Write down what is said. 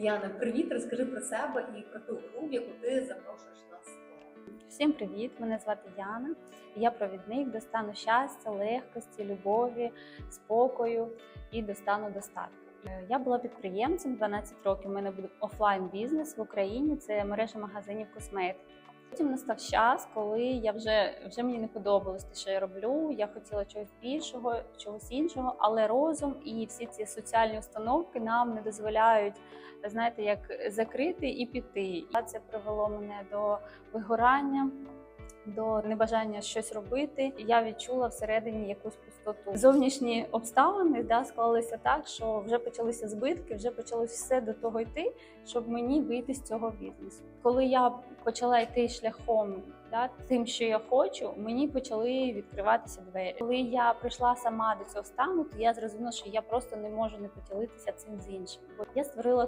Яна, привіт, розкажи про себе і про ту гру, в яку ти запрошуєш нас. Всім привіт! Мене звати Яна. Я провідник до стану щастя, легкості, любові, спокою і до стану достатку. Е, Я була підприємцем 12 років. У мене був офлайн бізнес в Україні. Це мережа магазинів косметики. Потім настав час, коли я вже вже мені не подобалось те, що я роблю. Я хотіла чогось більшого, чогось іншого, але розум і всі ці соціальні установки нам не дозволяють, знаєте, як закрити і піти. Це привело мене до вигорання, до небажання щось робити. Я відчула всередині якусь пустоту. Зовнішні обставини да, склалися так, що вже почалися збитки, вже почалось все до того йти, щоб мені вийти з цього бізнесу. Коли я почала йти шляхом да, тим, що я хочу, мені почали відкриватися двері. Коли я прийшла сама до цього стану, то я зрозуміла, що я просто не можу не поділитися цим з іншими. Бо я створила